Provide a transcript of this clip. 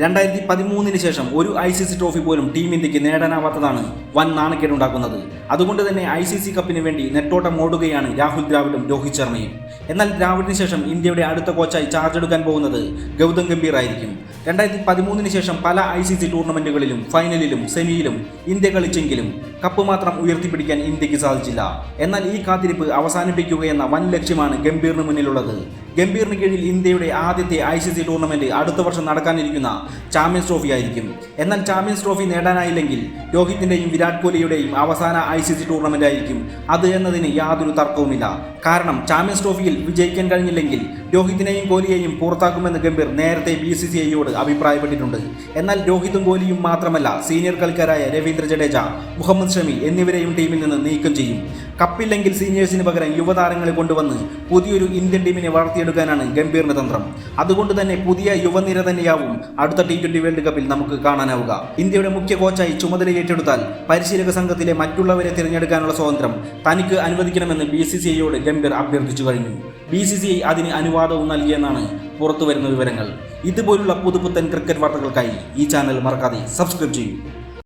രണ്ടായിരത്തി പതിമൂന്നിന് ശേഷം ഒരു ഐ സി സി ട്രോഫി പോലും ടീം ഇന്ത്യയ്ക്ക് നേടാനാവാത്തതാണ് വൻ നാണക്കേടുണ്ടാക്കുന്നത്. അതുകൊണ്ട് തന്നെ ഐ സി സി കപ്പിന് വേണ്ടി നെട്ടോട്ടം ഓടുകയാണ് രാഹുൽ ദ്രാവിഡും രോഹിത് ശർമ്മയും. എന്നാൽ ദ്രാവിഡിന് ശേഷം ഇന്ത്യയുടെ അടുത്ത കോച്ചായി ചാർജ് എടുക്കാൻ പോകുന്നത് ഗൗതം ഗംഭീർ ആയിരിക്കും. രണ്ടായിരത്തി പതിമൂന്നിന് ശേഷം പല ഐ സി സി ടൂർണമെന്റുകളിലും ഫൈനലിലും സെമിയിലും ഇന്ത്യ കളിച്ചെങ്കിലും കപ്പ് മാത്രം ഉയർത്തിപ്പിടിക്കാൻ ഇന്ത്യയ്ക്ക് സാധിച്ചില്ല. എന്നാൽ ഈ കാത്തിരിപ്പ് അവസാനിപ്പിക്കുകയെന്ന വൻ ലക്ഷ്യമാണ് ഗംഭീറിന് മുന്നിലുള്ളത്. ഗംഭീറിന് കീഴിൽ ഇന്ത്യയുടെ ആദ്യത്തെ ഐ സി സി ടൂർണമെന്റ് അടുത്ത വർഷം നടക്കാനിരിക്കുന്ന ചാമ്പ്യൻസ് ട്രോഫി ആയിരിക്കും. എന്നാൽ ചാമ്പ്യൻസ് ട്രോഫി നേടാനായില്ലെങ്കിൽ രോഹിത്തിന്റെയും വിരാട് കോഹ്ലിയുടെയും അവസാന സി സി ടൂർണമെന്റ് ആയിരിക്കും. അത് എന്നതിന് യാതൊരു തർക്കവുമില്ല. കാരണം ചാമ്പ്യൻസ് ട്രോഫിയിൽ വിജയിക്കാൻ കഴിഞ്ഞില്ലെങ്കിൽ രോഹിത്തിനെയും കോഹ്ലിയെയും പുറത്താക്കുമെന്ന് ഗംഭീർ നേരത്തെ ബി സി സി ഐയോട് അഭിപ്രായപ്പെട്ടിട്ടുണ്ട്. എന്നാൽ രോഹിതും കോഹ്ലിയും മാത്രമല്ല സീനിയർ കളിക്കാരായ രവീന്ദ്ര ജഡേജ മുഹമ്മദ് ഷമി എന്നിവരെയും ടീമിൽ നിന്ന് നീക്കം ചെയ്യും. കപ്പില്ലെങ്കിൽ സീനിയേഴ്സിന് പകരം യുവതാരങ്ങളെ കൊണ്ടുവന്ന് പുതിയൊരു ഇന്ത്യൻ ടീമിനെ വളർത്തിയെടുക്കാനാണ് ഗംഭീറിന്റെ തന്ത്രം. അതുകൊണ്ട് തന്നെ പുതിയ യുവനിര തന്നെയാവും അടുത്ത ടി ട്വന്റി വേൾഡ് കപ്പിൽ നമുക്ക് കാണാനാവുക. ഇന്ത്യയുടെ മുഖ്യ കോച്ചായി ചുമതല ഏറ്റെടുത്താൽ പരിശീലക സംഘത്തിലെ മറ്റുള്ളവരെ തിരഞ്ഞെടുക്കാനുള്ള സ്വാതന്ത്ര്യം തനിക്ക് അനുവദിക്കണമെന്ന് ബി സി സി ഐയോട് ഗംഭീർ അഭ്യർത്ഥിച്ചു കഴിഞ്ഞു. ബി സി സി ഐ അതിന് അനുവാദവും നൽകിയെന്നാണ് പുറത്തുവരുന്ന വിവരങ്ങൾ. ഇതുപോലുള്ള പുതുപുത്തൻ ക്രിക്കറ്റ് വാർത്തകൾക്കായി ഈ ചാനൽ മറക്കാതെ സബ്സ്ക്രൈബ് ചെയ്യൂ.